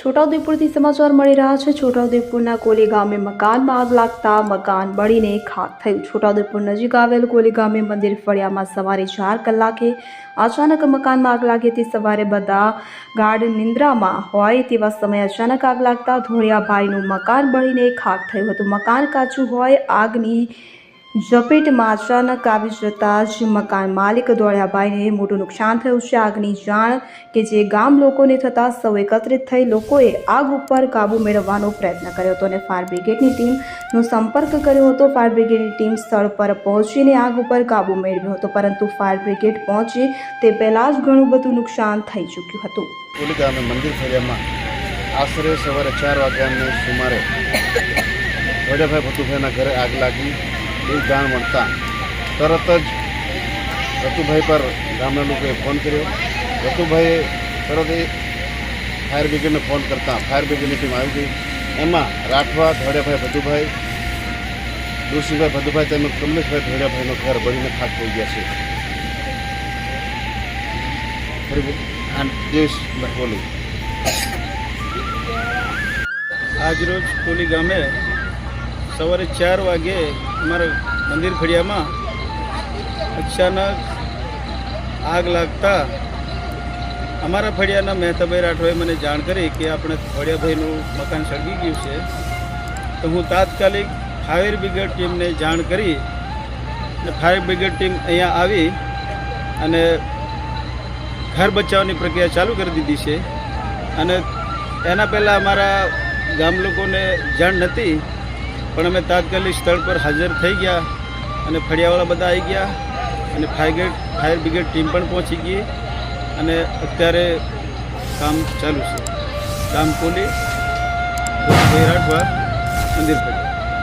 છોટાઉદેપુરથી સમાચાર મળી રહ્યા છે. છોટાઉદેપુરના કોલી ગામે મકાનમાં આગ લાગતા મકાન બળીને ખાક થયું. છોટાઉદેપુર નજીક આવેલ કોલી ગામે મંદિર ફળિયામાં સવારે ચાર કલાકે અચાનક મકાનમાં આગ લાગી હતી. સવારે બધા ગાઢ નિંદ્રામાં હોય તેવા સમયે અચાનક આગ લાગતા ધોળિયાભાઈનું મકાન બળીને ખાક થયું હતું. મકાન કાચું હોય આગની ઝપેટમાં અચાનક આવી જતા જ મકાન માલિક દોડ્યાભાઈને મોટું નુકસાન થયું છે. આગની જાણ કે જે ગામ લોકોને થતાં સૌ એકત્રિત થઈ લોકોએ આગ ઉપર કાબુ મેળવવાનો પ્રયત્ન કર્યો હતો અને ફાયર બ્રિગેડની ટીમનો સંપર્ક કર્યો હતો. ફાયર બ્રિગેડની ટીમ સ્થળ પર પહોંચીને આગ ઉપર કાબુ મેળવ્યો હતો, પરંતુ ફાયર બ્રિગેડ પહોંચે તે પહેલાં જ ઘણું બધું નુકસાન થઈ ચૂક્યું હતું. ગામે મંદિર ફેરિયામાં આશરે સવારે ચાર વાગ્યા સુમારે વડાભાઈ ભતુભાઈના ઘરે આગ લાગી. એ જાણ મળતા. તરત જ રતુભાઈ પર ગામના લોકોએ ફોન કર્યો. રતુભાઈએ તરત એ ફાયર બ્રિગેડને ફોન કરતા ફાયર બ્રિગેડની ટીમ આવી ગઈ. એમાં રાઠવા ધોળિયાભાઈ ભદુભાઈ દુષિભાઈ ભદુભાઈ તેમજ કમલેશભાઈ ધોળિયાભાઈનું ઘર બળીને ખાક થઈ ગયા છે. બોલું. આજરોજ કોલી ગામે સવારે ચાર વાગે અમારા મંદિર ફળિયામાં અચાનક આગ લાગતા અમારા ફળિયાના મહેતાભાઈ રાઠોએ મને જાણ કરી કે આપણે ફળિયાભાઈનું મકાન સળગી ગયું છે. તો હું તાત્કાલિક ફાયર બ્રિગેડ ટીમને જાણ કરી અને ફાયર બ્રિગેડ ટીમ અહીંયા આવી અને ઘર બચાવવાની પ્રક્રિયા ચાલુ કરી દીધી છે. અને એના પહેલાં અમારા ગામ લોકોને જાણ નથી પણ અમે તાત્કાલિક સ્થળ પર હાજર થઈ ગયા અને ફળિયાવાળા બધા આવી ગયા અને ફાયર ફાયર બ્રિગેડ ટીમ પણ પહોંચી ગઈ અને અત્યારે કામ ચાલુ છે. કામ કોલી રાઠવા મંદિર પર.